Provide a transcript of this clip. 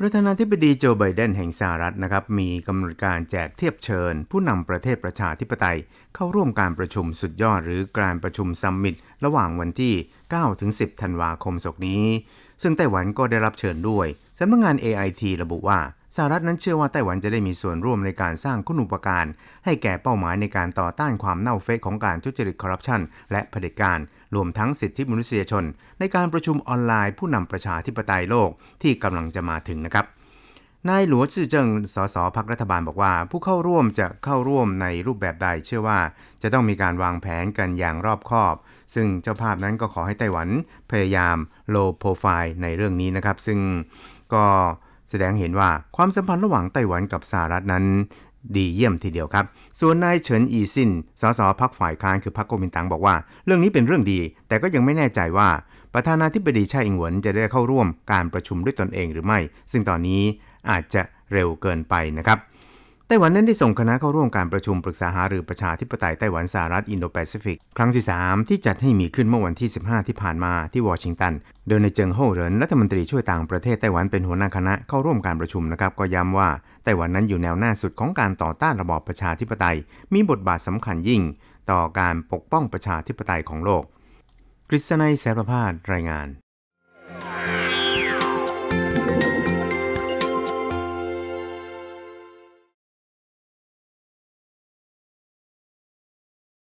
ประธานาธิบดีโจไบเดนแห่งสหรัฐนะครับมีกำหนดการแจกเทียบเชิญ ผู้นำประเทศประชาธิปไตย เข้าร่วมการประชุมสุดยอดหรือการประชุมซัมมิตระหว่างวันที่ 9-10 ธันวาคมศกนี้ ซึ่งไต้หวันก็ได้รับเชิญด้วยสำนักงงาน AIT ระบุว่า สหรัฐนั้นเชื่อว่าไต้หวันจะได้มีส่วนร่วมในการสร้างคุณูปการ ให้แก่เป้าหมายในการต่อต้านความเน่าเฟะของการทุจริตคอร์รัปชันและเผด็จการ รวมทั้งสิทธิมนุษยชน ในการประชุมออนไลน์ผู้นำประชาธิปไตยโลกที่กำลังจะมาถึงนะครับนายหลัวซื่อเจิง สสพักรัฐบาลบอกว่า ผู้เข้าร่วมจะเข้าร่วมในรูปแบบใด เชื่อว่าจะต้องมีการวางแผนกันอย่างรอบคอบ ซึ่งเจ้าภาพนั้นก็ขอให้ไต้หวันพยายามโลโปรไฟล์ในเรื่องนี้นะครับ ซึ่งก็ แสดงเห็นว่าความสัมพันธ์ระหว่างไต้หวันกับสหรัฐนั้น ดีเยี่ยมทีเดียวครับ ส่วนนายเฉินอีซินสสพักฝ่ายค้านคือพักโกมินตังบอกว่า เรื่องนี้เป็นเรื่องดี แต่ก็ยังไม่แน่ใจว่าประธานาธิบดีชาอิงหวนจะได้เข้าร่วมการประชุมด้วยตนเองหรือไม่ ซึ่งตอนนี้อาจจะเร็วเกินไปนะครับ ไต้หวันนั้นได้ส่งคณะเข้าร่วมการประชุมปรึกษาหารือประชาธิปไตยไต้หวันสหรัฐอินโดแปซิฟิก ครั้งที่ 3 ที่จัดให้มีขึ้นเมื่อวันที่ 15 ที่ผ่านมาที่วอชิงตัน โดยในเจิงโฮเหรินรัฐมนตรีช่วยต่างประเทศไต้หวันเป็นหัวหน้าคณะเข้าร่วมการประชุมนะครับก็ย้ำว่าไต้หวันนั้นอยู่แนวหน้าสุดของการต่อต้านระบอบประชาธิปไตย มีบทบาทสำคัญยิ่ง ต่อการปกป้องประชาธิปไตยของโลกกฤษณัยแสรพาดรายงาน